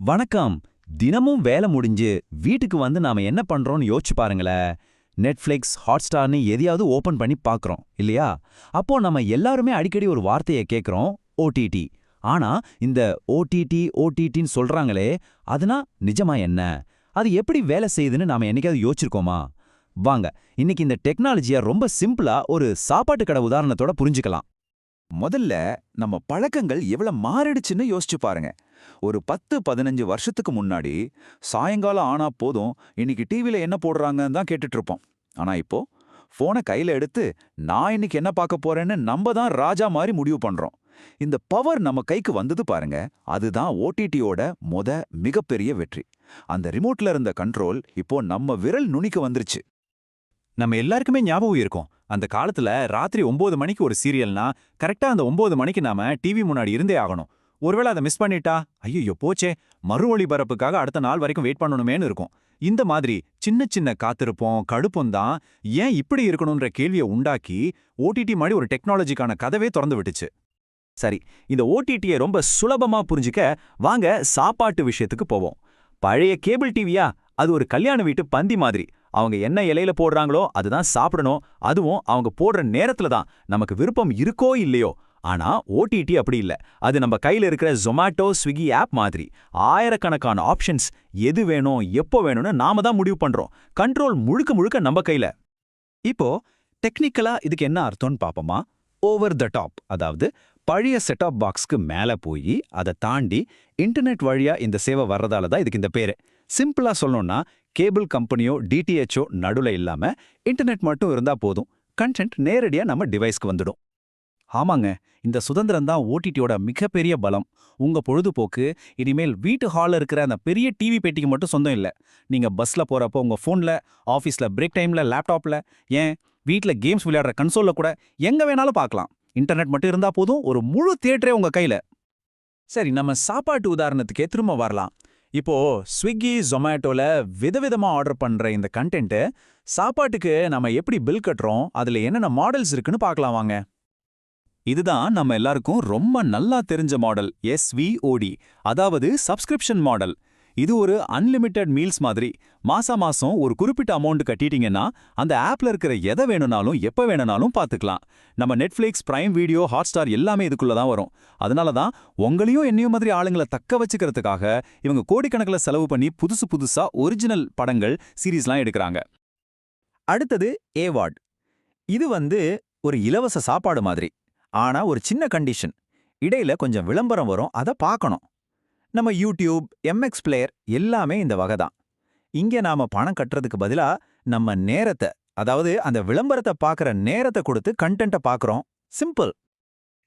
வணக்கம். தினமும் வேலை முடிஞ்சு வீட்டுக்கு வந்து நாம என்ன பண்றோம்னு யோசிச்சு பாருங்களேன். நெட்ஃப்ளிக்ஸ் ஹாட்ஸ்டார்னு எதையாவது ஓபன் பண்ணி பார்க்கறோம் இல்லையா? அப்போ நம்ம எல்லாருமே அடிக்கடி ஒரு வார்த்தையை கேட்கறோம் ஓடிடி ஆனா இந்த ஓடிடி ஓடிடின்னு சொல்றாங்களே அதுனா நிஜமா என்ன? அது எப்படி வேலை செய்யுதுன்னு நாம என்னைக்காவது யோசிச்சிருக்கோமா? வாங்க இன்னைக்கு இந்த டெக்னாலஜியை ரொம்ப சிம்பிளா ஒரு சாப்பாட்டு கடை உதாரணத்தோட புரிஞ்சுக்கலாம். முதல்ல நம்ம பழக்கங்கள் எவ்வளவு மாறிடுச்சுன்னு யோசிச்சு பாருங்க. ஒரு பத்து பதினஞ்சு வருஷத்துக்கு முன்னாடி சாயங்காலம் ஆனா போதும் இன்னைக்கு டிவில என்ன போடுறாங்கன்னு தான் கேட்டுட்டு இருப்போம் ஆனா இப்போ போனை கையில எடுத்து நான் இன்னைக்கு என்ன பார்க்க போறேன்னு நம்ம தான் ராஜா மாதிரி முடிவு பண்றோம். இந்த பவர் நம்ம கைக்கு வந்தது பாருங்க அதுதான் ஓடிடியோட மொத மிகப்பெரிய வெற்றி. அந்த ரிமோட்ல இருந்த கண்ட்ரோல் இப்போ நம்ம விரல் நுனிக்கு வந்துருச்சு. நம்ம எல்லாருக்குமே ஞாபகம் இருக்கும் அந்த காலத்துல ராத்திரி ஒன்பது மணிக்கு ஒரு சீரியல்னா கரெக்டா அந்த ஒன்பது மணிக்கு நாம டிவி முன்னாடி இருந்தே ஆகணும். ஒருவேளை அதை மிஸ் பண்ணிட்டா? ஐயோ போச்சே. மறு ஒளிபரப்புக்காக அடுத்த நாள் வரைக்கும் வெயிட் பண்ணணுமேனு இருக்கும். இந்த மாதிரி சின்ன சின்ன காத்திருப்போம் கடுப்பும் தான் ஏன் இப்படி இருக்கணும்ன்ற கேள்வியை உண்டாக்கி ஓடிடி மாதிரி ஒரு டெக்னாலஜிக்கான கதவே திறந்து விட்டுச்சு. சரி இந்த ஓடிடியை ரொம்ப சுலபமா புரிஞ்சுக்க வாங்க சாப்பாட்டு விஷயத்துக்கு போவோம். பழைய கேபிள் டிவியா அது ஒரு கல்யாண வீட்டு பந்தி மாதிரி. அவங்க என்ன இலையில போடுறாங்களோ அதுதான் சாப்பிடணும். அதுவும் அவங்க போடுற நேரத்துல தான். நமக்கு விருப்பம் இருக்கோ இல்லையோ. ஆனா ஓடிடி அப்படி இல்ல. அது நம்ம கையில இருக்கிற ஜொமேட்டோ ஸ்விக்கி ஆப் மாதிரி. ஆயிரக்கணக்கான ஆப்ஷன்ஸ் எது வேணும் எப்போ வேணும்னு நாம தான் முடிவு பண்றோம். கண்ட்ரோல் முழுக்க முழுக்க நம்ம கையில. இப்போ டெக்னிக்கலா இதுக்கு என்ன அர்த்தம்னு பாப்போமா? ஓவர் த டாப் அதாவது பழைய செட்டாப் பாக்ஸ்க்கு மேல போய் அதை தாண்டி இன்டர்நெட் வழியா இந்த சேவை வர்றதால தான் இதுக்கு இந்த பேரு. சிம்பிளா சொல்லணும்னா கேபிள் கம்பெனியோ டிடிஹெச்சோ நடுல இல்லாம இன்டர்நெட் மட்டும் இருந்தா போதும். கண்டென்ட் நேரடியா நம்ம டிவைஸ்க்கு வந்துடும். ஆமாங்க இந்த சுதந்திரம் தான் ஓடிடியோட மிகப்பெரிய பலம். உங்க பொழுதுபோக்கு இனிமேல் வீட்டு ஹால்ல இருக்கிற அந்த பெரிய டிவி பெட்டிக்கு மட்டும் சொந்தம் இல்ல. நீங்க பஸ்ல போறப்போ உங்க ஃபோன்ல ஆஃபீஸ்ல பிரேக் டைம்ல லேப்டாப்ல ஏன்? வீட்ல கேம்ஸ் விளையாடுற கன்சோல்ல கூட எங்க வேணாலும் பார்க்கலாம். இன்டர்நெட் மட்டும் இருந்தா போதும் ஒரு முழு தியேட்டரே உங்க கையில. சரி நம்ம சாப்பாட்டு உதாரணத்துக்கே திரும்ப வரலாம். இப்போ ஸ்விக்கி ஜொமேட்டோல விதவிதமா ஆர்டர் பண்ற இந்த கண்டென்ட் சாப்பாட்டுக்கு நம்ம எப்படி பில் கட்டுறோம் அதுல என்னென்ன மாடல்ஸ் இருக்குன்னு பார்க்கலாம் வாங்க. இதுதான் நம்ம எல்லாருக்கும் ரொம்ப நல்லா தெரிஞ்ச மாடல் எஸ்விஓடி அதாவது சப்ஸ்கிரிப்ஷன் மாடல் இது ஒரு அன்லிமிட்டெட் மீல்ஸ் மாதிரி. மாசா மாசம் ஒரு குறிப்பிட்ட அமௌண்ட் கட்டிட்டீங்கன்னா அந்த ஆப்ல இருக்கிற எதை வேணும்னாலும் எப்ப வேணும்னாலும் பார்த்துக்கலாம். நம்ம நெட்ஃபிளிக்ஸ் பிரைம் வீடியோ ஹாட்ஸ்டார் எல்லாமே இதுக்குள்ள தான் வரும். அதனால தான் உங்களையும் என்னையும் மாதிரி ஆளுங்களை தக்க வச்சுக்கிறதுக்காக இவங்க கோடிக்கணக்கில் செலவு பண்ணி புதுசு புதுசா ஒரிஜினல் படங்கள் சீரீஸ்லாம் எடுக்கிறாங்க. அடுத்தது ஏவார்ட் இது வந்து ஒரு இலவச சாப்பாடு மாதிரி. ஆனா ஒரு சின்ன கண்டிஷன் இடையில கொஞ்சம் விளம்பரம் வரும் அதை பார்க்கணும். நம்ம யூடியூப் எம்எக்ஸ் பிளேயர் எல்லாமே இந்த வகை தான். இங்க நாம பணம் கட்டுறதுக்கு பதிலா நம்ம நேரத்தை அதாவது அந்த விளம்பரத்தை பார்க்குற நேரத்தை கொடுத்து கண்டென்ட்டை பார்க்குறோம். சிம்பிள்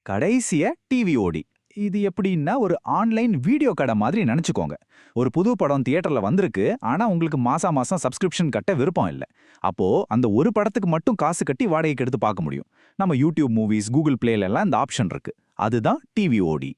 கடைசிய டிவி ஓடி. இது எப்படின்னா ஒரு ஆன்லைன் வீடியோ கடை மாதிரி நினச்சிக்கோங்க. ஒரு புது படம் தியேட்டர்ல வந்திருக்கு ஆனா உங்களுக்கு மாதம் மாசம் சப்ஸ்கிரிப்ஷன் கட்ட விருப்பம் இல்லை. அப்போ அந்த ஒரு படத்துக்கு மட்டும் காசு கட்டி வாடகைக்கு எடுத்து பார்க்க முடியும். நம்ம யூடியூப் மூவிஸ் கூகுள் பிளேல எல்லாம் இந்த ஆப்ஷன் இருக்கு. அதுதான் டிவி ஓடி.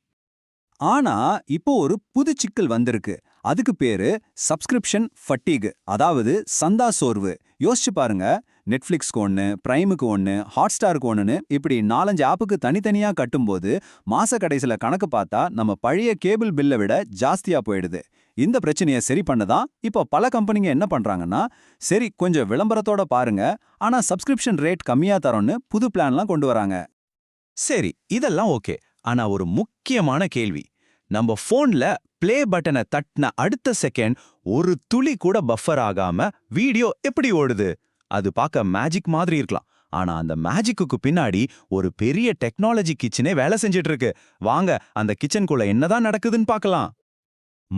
ஆனா இப்போ ஒரு புது சிக்கல் வந்திருக்கு. அதுக்கு பேரு சப்ஸ்கிரிப்ஷன் ஃபட்டீக் அதாவது சந்தா சோர்வு. யோசிச்சு பாருங்க. நெட்ஃப்ளிக்ஸ்க்கு ஒன்று பிரைமுக்கு ஒன்று ஹாட்ஸ்டாருக்கு ஒன்றுன்னு இப்படி நாலஞ்சு ஆப்புக்கு தனித்தனியாக கட்டும்போது மாச கடைசியில் கணக்கு பார்த்தா நம்ம பழைய கேபிள் பில்லை விட ஜாஸ்தியாக போயிடுது. இந்த பிரச்சனையை சரி பண்ணதான் இப்போ பல கம்பெனிங்க என்ன பண்றாங்கன்னா சரி கொஞ்சம் விளம்பரத்தோட பாருங்க. ஆனா சப்ஸ்கிரிப்ஷன் ரேட் கம்மியா தரோன்னு புது பிளான்லாம் கொண்டு வராங்க. சரி இதெல்லாம் ஓகே. ஆனா ஒரு முக்கியமான கேள்வி. நம்ம போன்ல ப்ளே பட்டனை தட்டின அடுத்த செகண்ட் ஒரு துளி கூட பஃபர் ஆகாம வீடியோ எப்படி ஓடுது? அது பார்க்க மேஜிக் மாதிரி இருக்கலாம். ஆனா அந்த மேஜிக்குக்கு பின்னாடி ஒரு பெரிய டெக்னாலஜி கிச்சனே வேலை செஞ்சுட்டு இருக்கு. வாங்க அந்த கிச்சனுக்குள்ள என்னதான் நடக்குதுன்னு பார்க்கலாம்.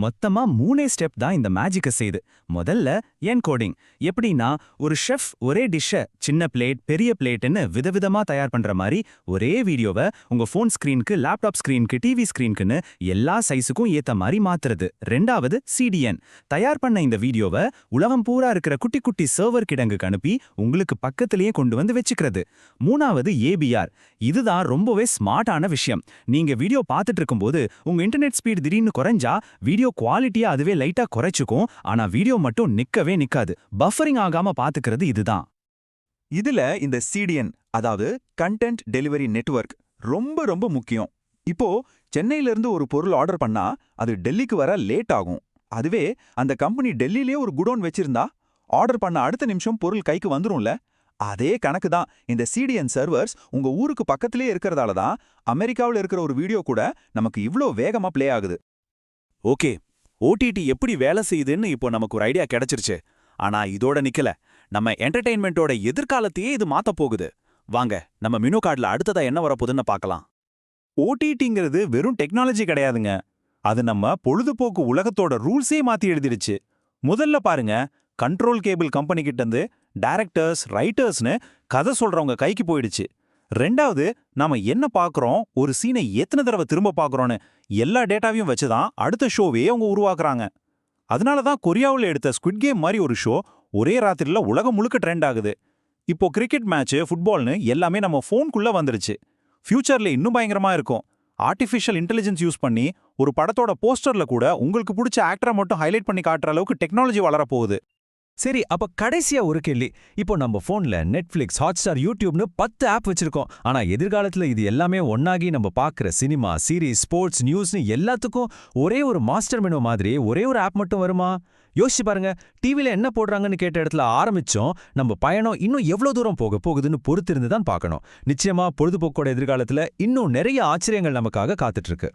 மொத்தமா மூணே ஸ்டெப் தான் இந்த மேஜிக்கை செய்து. முதல்ல என்கோடிங் எப்படின்னா ஒரு ஷெஃப் ஒரே டிஷ்ஷை சின்ன பிளேட் பெரிய பிளேட்டுன்னு விதவிதமா தயார் பண்ற மாதிரி ஒரே வீடியோவை உங்க ஃபோன் ஸ்கிரீனுக்கு லேப்டாப் ஸ்கிரீனுக்கு டிவி ஸ்கிரீனுக்குன்னு எல்லா சைஸுக்கும் ஏத்த மாதிரி மாத்துறது. ரெண்டாவது சிடிஎன் தயார் பண்ண இந்த வீடியோவை உலகம் பூரா இருக்கிற குட்டி குட்டி சர்வர் கிடங்குக்கு அனுப்பி உங்களுக்கு பக்கத்திலேயே கொண்டு வந்து வச்சுக்கிறது. மூணாவது ஏபிஆர் இதுதான் ரொம்பவே ஸ்மார்ட்டான விஷயம். நீங்க வீடியோ பார்த்துட்டு இருக்கும்போது உங்க இன்டர்நெட் ஸ்பீட் திடீர்னு குறைஞ்சா வீடியோ குவாலிட்டியா அதுவே லைட்டா குறைச்சுக்கும். ஆனா வீடியோ மட்டும் நிக்கவே நிக்காது. பஃபரிங் ஆகாம பாத்துக்கிறது இதுதான். இதுல இந்த சிடிஎன் அதாவது கண்டென்ட் டெலிவரி நெட்வொர்க் ரொம்ப ரொம்ப முக்கியம். இப்போ சென்னையில இருந்து ஒரு பொருள் ஆர்டர் பண்ணா அது டெல்லிக்கு வர லேட் ஆகும். அதுவே அந்த கம்பெனி டெல்லியிலே ஒரு குடோன் வச்சிருந்தா ஆர்டர் பண்ண அடுத்த நிமிஷம் பொருள் கைக்கு வந்துரும்ல? அதே கணக்கு தான். இந்த சிடிஎன் சர்வர்ஸ் உங்க ஊருக்கு பக்கத்திலே இருக்கிறதால தான் அமெரிக்காவில் இருக்கிற ஒரு வீடியோ கூட நமக்கு இவ்ளோ வேகமா ப்ளே ஆகுது. ஓகே ஓடிடி எப்படி வேலை செய்யுதுன்னு இப்போ நமக்கு ஒரு ஐடியா கிடைச்சிருச்சு. ஆனா இதோட நிக்கல. நம்ம என்டர்டெயின்மெண்ட்டோட எதிர்காலத்தையே இது மாத்தப் போகுது. வாங்க நம்ம மெனு கார்டுல அடுத்ததா என்ன வரப்போகுதுன்னு பார்க்கலாம். ஓடிடிங்கிறது வெறும் டெக்னாலஜி கிடையாதுங்க. அது நம்ம பொழுதுபோக்கு உலகத்தோட ரூல்ஸே மாத்தி எழுதிடுச்சு. முதல்ல பாருங்க கண்ட்ரோல் கேபிள் கம்பெனி கிட்ட இருந்து டைரக்டர்ஸ் ரைட்டர்ஸ்னு கதை சொல்றவங்க கைக்கு போயிடுச்சு. ரெண்டாவது நாம என்ன பார்க்கறோம் ஒரு சீனை எத்தனை தடவை திரும்ப பார்க்கறோம்னு எல்லா டேட்டாவையும் வச்சு தான் அடுத்த ஷோவே அவங்க உருவாக்குறாங்க. அதனால தான் கொரியாவில் எடுத்த ஸ்குவிட் கேம் மாதிரி ஒரு ஷோ ஒரே ராத்திரில உலகம் முழுக்க ட்ரெண்ட் ஆகுது. இப்போ கிரிக்கெட் மேட்ச் ஃபுட்பால்னு எல்லாமே நம்ம ஃபோனுக்குள்ள வந்துருச்சு. ஃபியூச்சர்ல இன்னும் பயங்கரமா இருக்கும். ஆர்டிஃபிஷியல் இன்டெலிஜென்ஸ் யூஸ் பண்ணி ஒரு படத்தோட போஸ்டர்ல கூட உங்களுக்கு பிடிச்ச ஆக்டரை மட்டும் ஹைலைட் பண்ணி காட்டுற அளவுக்கு டெக்னாலஜி வளரப்போகுது. சரி அப்ப கடைசியா ஒரு கேள்வி. இப்போ நம்ம போன்ல நெட்ஃபிளிக்ஸ் ஹாட்ஸ்டார் யூடியூப்னு பத்து ஆப் வச்சிருக்கோம். ஆனா எதிர்காலத்துல இது எல்லாமே ஒன்னாகி நம்ம பாக்குற சினிமா சீரிஸ் ஸ்போர்ட்ஸ் நியூஸ்னு எல்லாத்துக்கும் ஒரே ஒரு மாஸ்டர் மெனு மாதிரி ஒரே ஒரு ஆப் மட்டும் வருமா? யோசிச்சு பாருங்க. டிவில என்ன போடுறாங்கன்னு கேட்ட இடத்துல ஆரம்பிச்சோம். நம்ம பயணம் இன்னும் எவ்வளவு தூரம் போக போகுதுன்னு பொறுத்திருந்து தான் பார்க்கணும். நிச்சயமா பொழுதுபோக்கோட எதிர்காலத்துல இன்னும் நிறைய ஆச்சரியங்கள் நமக்காக காத்துட்டு இருக்கு.